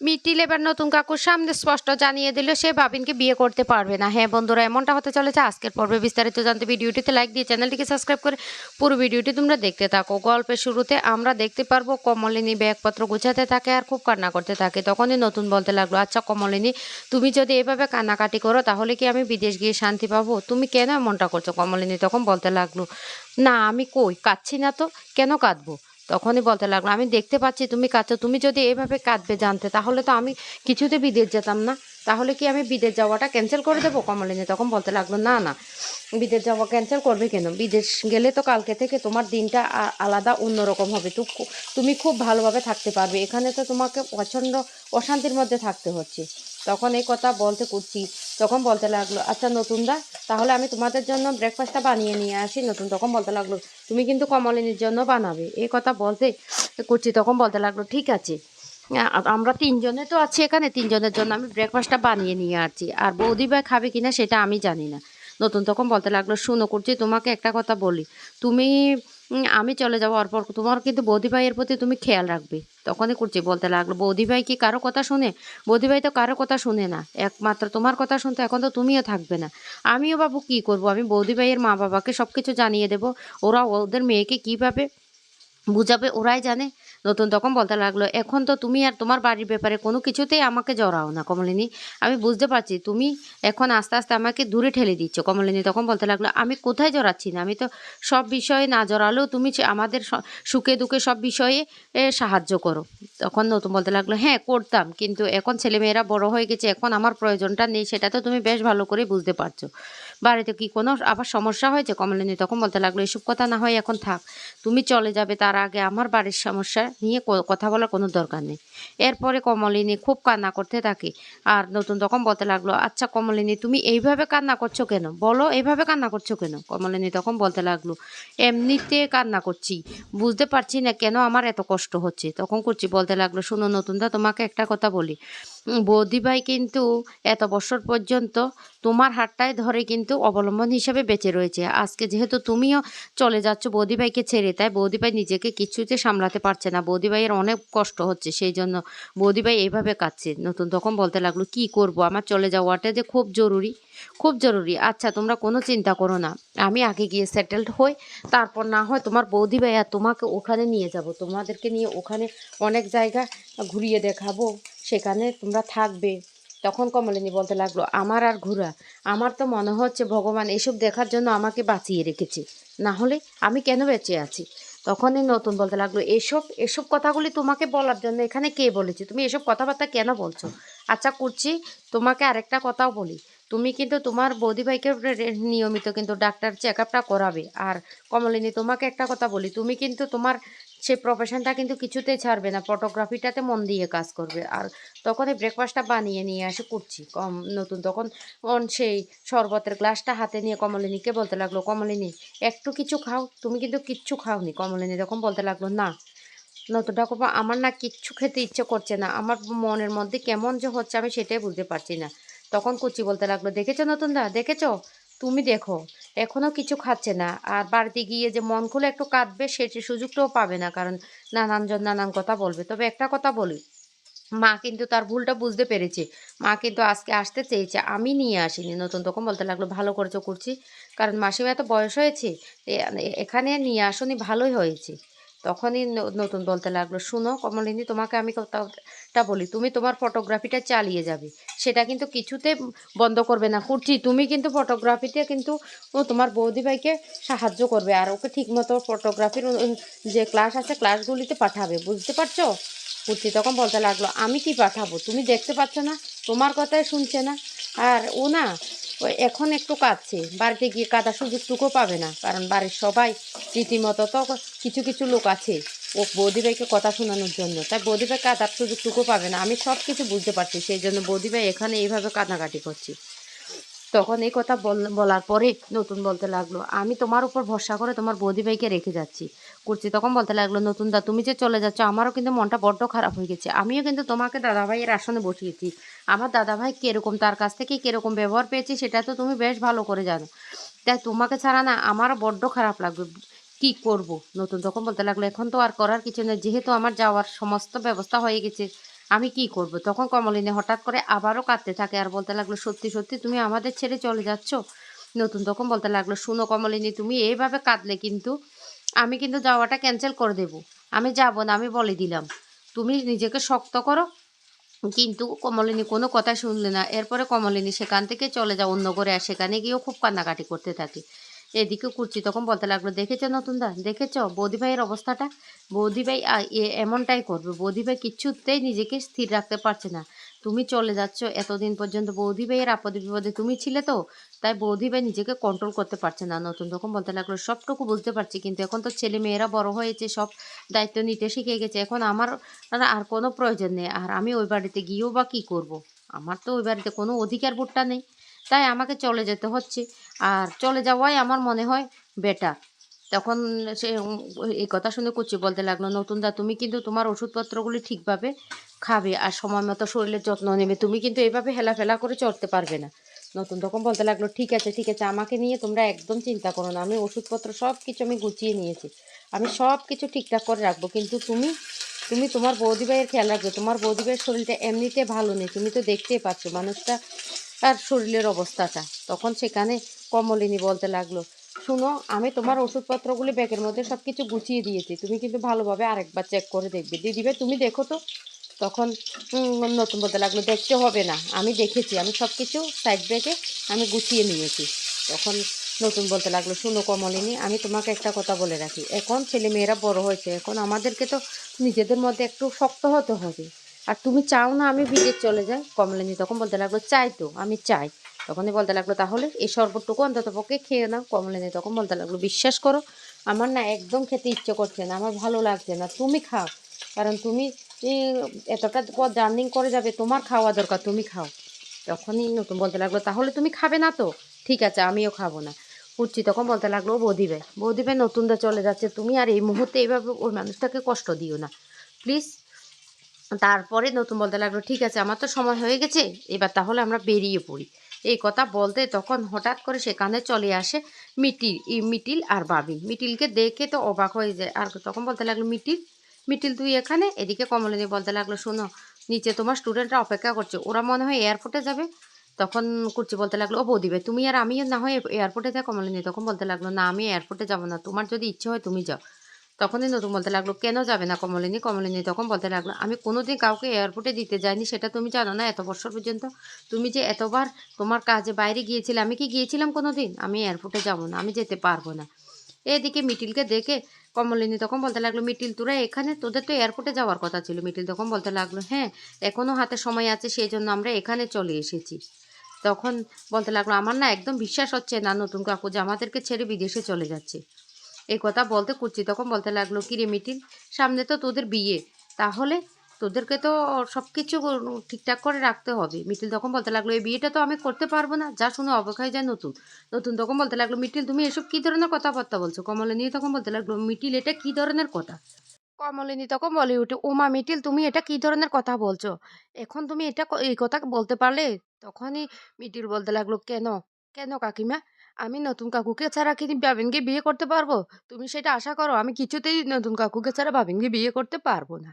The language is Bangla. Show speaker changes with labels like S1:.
S1: মিটি এবার নতুন কাকুর সামনে স্পষ্ট জানিয়ে দিল, সে ভাবিনকে বিয়ে করতে পারবে না। হ্যাঁ বন্ধুরা, এমনটা হতে চলেছে। আজকের পর্বে বিস্তারিত জানতে ভিডিওটিতে লাইক দিয়ে চ্যানেলটিকে সাবস্ক্রাইব করে পুরো ভিডিওটি তোমরা দেখতে থাকো। গল্পের শুরুতে আমরা দেখতে পারব, কমলিনী ব্যাগপত্র গুছাতে থাকে আর খুব কান্না করতে থাকে। তখনই নতুন বলতে লাগল আচ্ছা কমলিনী, তুমি যদি এভাবে কান্নাকাটি করো, তাহলে কি আমি বিদেশ গিয়ে শান্তি পাবো? তুমি কেন এমনটা করছ? কমলিনী তখন বলতে লাগল, না, আমি কই? কাঁদছি না তো? কেন কাঁদবো? তখনই বলতে লাগল, আমি দেখতে পাচ্ছি তুমি কাঁদছো, তুমি যদি এভাবে কাঁদবে জানতে, তাহলে তো আমি কিছুতে বিদেশ যেতাম না। তাহলে কি আমি বিদেশ যাওয়াটা ক্যান্সেল করে দেবো? কমলিনী, তখন বলতে লাগল, না না, বিদেশ যাওয়া ক্যান্সেল করবে কেন? বিদেশ গেলে তো কালকে থেকে তোমার দিনটা আলাদা, অন্যরকম হবে। তো তুমি খুব ভালোভাবে থাকতে পারবে। এখানে তো তোমাকে প্রচণ্ড অশান্তির মধ্যে থাকতে হচ্ছে। তখন এই কথা বলতে করছি তখন বলতে লাগল আচ্ছা নতুনরা তাহলে আমি তোমাদের জন্য ব্রেকফাস্টটা বানিয়ে নিয়ে আসি। নতুন তখন বলতে লাগল, তুমি কিন্তু কমলিনীর জন্য বানাবে। এই কথা বলতে করছি তখন বলতে লাগল, ঠিক আছে। আমরা তিনজনে তো আছি এখানে, তিনজনের জন্য আমি ব্রেকফাস্টটা বানিয়ে নিয়ে আসছি। আর বৌদি ভাই খাবে কিনা সেটা আমি জানি না। নতুন তখন বলতে লাগল, শুনো করছি, তোমাকে একটা কথা বলি। তুমি আমি চলে যাব পর তোমার কিন্তু বৌদি ভাইয়ের প্রতি তুমি খেয়াল রাখবে। তখনই করছি, বলতে লাগল, বৌদি ভাই কি কারও কথা শুনে? বৌদি ভাই তো কারও কথা শুনে না, একমাত্র তোমার কথা শুনতে এখন তো তুমিও থাকবে না। আমিও বাবু কি করব, আমি বৌদি ভাইয়ের মা বাবাকে সব কিছু জানিয়ে দেবো, ওরা ওদের মেয়েকে কীভাবে বুঝাবে, ওরাই জানে। নতুন তখন বলতে লাগল, এখন তো তুমি আর তোমার বাড়ির ব্যাপারে কোনো কিছুতেই আমাকে জড়াও না, কমলিনী। আমি বুঝতে পারছি, তুমি এখন আস্তে আস্তে আমাকে দূরে ঠেলে দিচ্ছ। কমলিনী তখন বলতে লাগল, আমি কোথায় জড়াচ্ছি না? আমি তো সব বিষয়ে না জড়ালেও তুমি আমাদের সুখে দুঃখে সব বিষয়ে সাহায্য করো। তখন নতুন বলতে লাগল হ্যাঁ করতাম, কিন্তু এখন ছেলেমেয়েরা বড় হয়ে গেছে, এখন আমার প্রয়োজনটা নেই, সেটা তো তুমি বেশ ভালো করে বুঝতে পারছ। বাড়িতে কি কোনো আবার সমস্যা হয়েছে? কমলিনী তখন বলতে লাগল, এসব কথা না হয় এখন থাক, তুমি চলে যাবে তার আগে। আমার বাড়ির সমস্যা নিয়ে কথা বলার কোনো দরকার নেই। এরপরে কমলিনী খুব কান্না করতে থাকে। আর নতুন তখন বলতে লাগল আচ্ছা কমলিনী, তুমি এইভাবে কান্না করছ কেন? বলো, এইভাবে কান্না করছ কেন? কমলিনী তখন বলতে লাগল, এমনিতে কান্না করছি। বুঝতে পারছি না কেন আমার এত কষ্ট হচ্ছে। তখন করছি, বলতে লাগল, শুনো নতুনদা, তোমাকে একটা কথা বলি। বৌদি ভাই কিন্তু এত বছর পর্যন্ত তোমার হাতটায় ধরে কিন্তু অবলম্বন হিসাবে বেঁচে রয়েছে। আজকে যেহেতু তুমিও চলে যাচ্ছ বৌদিভাইকে ছেড়ে, তাই বৌদিভাই নিজেকে কিছুতে সামলাতে পারছে না। বৌদিভাইয়ের অনেক কষ্ট হচ্ছে, সেই জন্য বৌদিভাই এইভাবে কাঁদছে। নতুন তখন বলতে লাগল, কি করব? আমার চলে যাওয়াটা যে খুব জরুরি খুব জরুরি। আচ্ছা তোমরা কোনো চিন্তা করো না। আমি আগে গিয়ে সেটেলড হই, তারপর না হয় তোমার বৌদিভাই আর তোমাকে ওখানে নিয়ে যাব। তোমাদেরকে নিয়ে ওখানে অনেক জায়গা ঘুরিয়ে দেখাবো। সেখানে তোমরা থাকবে। তখন কমলিনী বলতে লাগল, আমার আর ঘোরা আমার তো মনে হচ্ছে ভগবান এসব দেখার জন্য আমাকে বাঁচিয়ে রেখেছে। না হলে আমি কেন বেঁচে আছি? তখনই নতুন বলতে লাগল, এসব এসব কথাগুলি তোমাকে বলার জন্য এখানে কে বলেছে? তুমি এসব কথাবার্তা কেন বলছো? আচ্ছা করছি তোমাকে আরেকটা কথাও বলি। তুমি কিন্তু তোমার বৌদিভাইকে রে- রে- নিয়মিত কিন্তু ডাক্তার চেক আপটা করাবে। আর কমলিনী, তোমাকে একটা কথা বলি, তুমি কিন্তু তোমার সে প্রফেশনটা কিন্তু কিছুতেই ছাড়বে না। ফটোগ্রাফিটাতে মন দিয়ে কাজ করবে। আর তখন এই ব্রেকফাস্টটা বানিয়ে নিয়ে আসে করছি। কম, নতুন তখন অন সেই শরবতের গ্লাসটা হাতে নিয়ে কমলিনীকে বলতে লাগল, কমলিনী, একটু কিছু খাও। তুমি কিন্তু কিচ্ছু খাওনি। কমলিনী তখন বলতে লাগল, না, নতুন ঠাকুরপা, আমার না কিচ্ছু খেতে ইচ্ছে করছে না। আমার মনের মধ্যে কেমন যে হচ্ছে আমি সেটাই বুঝতে পারছি না। তখন কুচি বলতে লাগল, দেখেছ নতুন দা দেখেছ? তুমি দেখো। এখনও কিছু খাচ্ছে না। আর বাড়িতে গিয়ে যে মন খুলে একটু কাঁদবে সেটি সুযোগটাও পাবে না, কারণ নানানজন নানান কথা বলবে। তবে একটা কথা বলি, মা কিন্তু তার ভুলটা বুঝতে পেরেছে। মা কিন্তু আজকে আসতে চেয়েছে, আমি নিয়ে আসিনি। নতুন তখন বলতে লাগল, ভালো করেছ, করছি। কারণ মাসিমা এত বয়স হয়েছে এখানে নিয়ে আসনি, ভালোই হয়েছে। তখনই নতুন বলতে লাগল, শুনো কমলিনী, তোমাকে আমি কথাটা বলি, তুমি তোমার ফটোগ্রাফিটা চালিয়ে যাবে। সেটা কিন্তু কিছুতে বন্ধ করবে না। করছি তুমি কিন্তু ফটোগ্রাফিতে কিন্তু ও তোমার বৌদি ভাইকে সাহায্য করবে আর ওকে ঠিকমতো ফটোগ্রাফির যে ক্লাস আছে ক্লাসগুলিতে পাঠাবে। বুঝতে পারছ? কুর্তি তখন বলতে লাগল, আমি কি পাঠাবো? তুমি দেখতে পাচ্ছ না, তোমার কথাই শুনছে না। আর ও না ওই এখন একটু কাঁদছে। বাড়িতে গিয়ে কাঁদার সুযোগটুকু পাবে না। কারণ বাড়ির সবাই রীতিমতো তো কিছু কিছু লোক আছে। ও বৌদিভাইকে কথা শোনানোর জন্য। তাই বৌদিভাই কাঁদার সুযোগটুকু পাবে না। আমি সব কিছু বুঝতে পারছি। সেই জন্য বৌদিভাই এখানে এইভাবে কান্নাকাটি করছি। তখন এই কথা বল- বলার পরে নতুন বলতে লাগল, আমি তোমার উপর ভরসা করে তোমার বৌদিভাইকে রেখে যাচ্ছি। করছি তখন বলতে লাগল, নতুন দা, তুমি যে চলে যাচ্ছ, আমারও কিন্তু মনটা বড্ড খারাপ হয়ে গেছে। আমিও কিন্তু তোমাকে দাদাভাইয়ের আসনে বসিয়েছি। আমার দাদাভাই কীরকম, তার কাছ থেকে কীরকম ব্যবহার পেয়েছি সেটা তো তুমি বেশ ভালো করে জানো। তাই তোমাকে ছাড়া না আমারও বড্ড খারাপ লাগবে। কি করব? নতুন তখন বলতে লাগল, এখন তো আর করার কিছু নেই, যেহেতু আমার যাওয়ার সমস্ত ব্যবস্থা হয়ে গেছে, আমি কি করব? তখন কমলিনী হঠাৎ করে আবারও কাঁদতে থাকে আর বলতে লাগল, সত্যি সত্যি তুমি আমাদের ছেড়ে চলে যাচ্ছ? নতুন তখন বলতে লাগল, শুনো কমলিনী, তুমি এইভাবে কাঁদলে কিন্তু আমি কিন্তু যাওয়াটা ক্যান্সেল করে দেব। আমি যাব না, আমি বলে দিলাম। তুমি নিজেকে শক্ত করো কিন্তু কমলিনী কোনো কথা শুনলে না। এরপরে কমলিনী সেখান থেকে চলে যায় অন্য ঘরে আর সেখানে গিয়েও খুব কান্নাকাটি করতে থাকে। এদিকে কুচি তখন বলতে লাগল, দেখেছ নতুন দা দেখেছ? বৌদি ভাইয়ের অবস্থাটা? বৌদি ভাই এ- এমনটাই করবে। বৌদি ভাই কিচ্ছুতেই নিজেকে স্থির রাখতে পারছে না। তুমি চলে যাচ্ছ, এতদিন পর্যন্ত বৌদি ভাইয়ের আপদে বিপদে তুমি ছিলে তো? তাই বৌদি ভাই নিজেকে কন্ট্রোল করতে পারছে না। নতুন তখন বলতে লাগল, সবটুকু বুঝতে পারছি, কিন্তু এখন তো ছেলে মেয়েরা বড় হয়েছে, সব দায়িত্ব নিতে শিখে গেছে। এখন আমার আর কোনো প্রয়োজন নেই। আর আমি ওই বাড়িতে গিয়েও বা কী করব। আমার তো ওই বাড়িতে কোনো অধিকার বোধটা নেই। তাই আমাকে চলে যেতে হচ্ছে। আর চলে যাওয়াই আমার মনে হয় বেটার তখন সে এই কথা শুনে কুচি বলতে লাগল নতুন দা তুমি কিন্তু তোমার ওষুধপত্রগুলি ঠিকভাবে খাবে আর সময় মতো শরীরের যত্ন নেবে। তুমি কিন্তু এইভাবে হেলাফেলা করে চলতে পারবে না। নতুন তখন বলতে লাগল, ঠিক আছে ঠিক আছে, আমাকে নিয়ে তোমরা একদম চিন্তা করো না। আমি ওষুধপত্র সব কিছু আমি গুছিয়ে নিয়েছি। আমি সব কিছু ঠিকঠাক করে রাখব। কিন্তু তুমি তুমি তোমার বৌদি ভাইয়ের খেয়াল রাখবে। তোমার বৌদি ভাইয়ের শরীরটা এমনিতে ভালো নেই। তুমি তো দেখতেই পাচ্ছ, মানুষটা আর শরীরের অবস্থাটা। তখন সেখানে কমলিনী বলতে লাগল, শুনো, আমি তোমার ওষুধপত্রগুলি ব্যাগের মধ্যে সব কিছু গুছিয়ে দিয়েছি। তুমি কিন্তু ভালোভাবে আরেকবার চেক করে দেখবে। দিদিভাই তুমি দেখো তো। তখন নতুন বলতে লাগল, দেখতে হবে না। আমি দেখেছি, আমি সব কিছু সাইড ব্যাগে আমি গুছিয়ে নিয়েছি। তখন নতুন বলতে লাগল, শুনো কমলিনী, আমি তোমাকে একটা কথা বলে রাখি। এখন ছেলে মেয়েরা বড় হয়েছে। এখন আমাদেরকে তো নিজেদের মধ্যে একটু শক্ত হতে হবে। আর তুমি চাও না আমি বিদেশ চলে যাই? কমলিনী তখন বলতে লাগল, চাই তো, আমি চাই। তখনই বলতে লাগল, তাহলে এই শরবতটুকু অন্তত পক্ষে খেয়ে নাও। কমলিনী তখন বলতে লাগল, বিশ্বাস করো, আমার না একদম খেতে ইচ্ছে করছে না, আমার ভালো লাগছে না, তুমি খাও। কারণ তুমি এতটা পথ জার্নিং করে যাবে, তোমার খাওয়া দরকার, তুমি খাও। তখনই নতুন বলতে লাগল, তাহলে তুমি খাবে না তো? ঠিক আছে, আমিও খাব না। উঠছি তখন বলতে লাগল বৌদি ভাই বৌদি ভাই নতুনটা চলে যাচ্ছে। তুমি আর এই মুহূর্তে এইভাবে ওই মানুষটাকে কষ্ট দিও না। প্লিজ তারপরে নতুন বলতে লাগল, ঠিক আছে, আমার তো সময় হয়ে গেছে, এবার তাহলে আমরা বেরিয়ে পড়ি। এই কথা বলতে তখন হঠাৎ করে সেখানে চলে আসে মিটিল মিটিল আর বাবি মিটিলকে দেখে তো অবাক হয়ে যায়। আর তখন বলতে লাগল, মিটিল মিটিল তুই এখানে? এদিকে কমলিনী বলতে লাগল, শোনো, নিচে তোমার স্টুডেন্টরা অপেক্ষা করছে, ওরা মনে হয় এয়ারপোর্টে যাবে। তখন কুর্চি বলতে লাগল ও বৌদিবে তুমি আর আমি না হয় এয়ারপোর্টে যাই? কমলিনী তখন বলতে লাগল, না, আমি এয়ারপোর্টে যাব না, তোমার যদি ইচ্ছে হয় তুমি যাও। তখনই নতুন বলতে লাগল, কেন যাবে না কমলিনী? কমলিনী তখন বলতে লাগল, আমি কোনোদিন কাউকে এয়ারপোর্টে দিতে যাইনি, সেটা তুমি জানো না এত বছর পর্যন্ত। তুমি যে এতবার তোমার কাজে বাইরে গিয়েছিলে, আমি কি গিয়েছিলাম কোনো দিন আমি এয়ারপোর্টে যাব না, আমি যেতে পারব না। এদিকে মিটিলকে দেখে কমলিনী তখন বলতে লাগল, মিটিল, তোরা এখানে? তোদের তো এয়ারপোর্টে যাওয়ার কথা ছিল। মিটিল তখন বলতে লাগল হ্যাঁ এখনও হাতে সময় আছে সেই জন্য আমরা এখানে চলে এসেছি। তখন বলতে লাগল, আমার না একদম বিশ্বাস হচ্ছে না নতুন কাকু যে আমাদেরকে ছেড়ে বিদেশে চলে যাচ্ছে। এই কথা বলতে কুচি তখন বলতে লাগল, কিরে মিটিল সামনে তো তোদের বিয়ে। তাহলে তোদেরকে তো সব কিছু ঠিকঠাক করে রাখতে হবে। মিটিল তখন বলতে লাগল, এই বিয়েটা তো আমি করতে পারব না। যা শুনে অবাক হয়ে যায় নতুন। নতুন তখন বলতে লাগল মিটিল তুমি এসব কি ধরনের কথাবার্তা বলছো? কমলিনী তখন বলতে লাগল, মিটিল, এটা কি ধরনের কথা? কমলিনী তখন বলে উঠে ওমা মিটিল, তুমি এটা কি ধরনের কথা বলছো? এখন তুমি এটা এই কথা বলতে পারলে? তখনই মিটিল বলতে লাগল, কেন? কেন কাকিমা? আমি নতুন কাকুকে ছাড়া কি বাবিনকে বিয়ে করতে পারব? তুমি সেটা আশা করো, আমি কিছুতেই নতুন কাকুকে ছাড়া বাবিনকে বিয়ে করতে পারব না।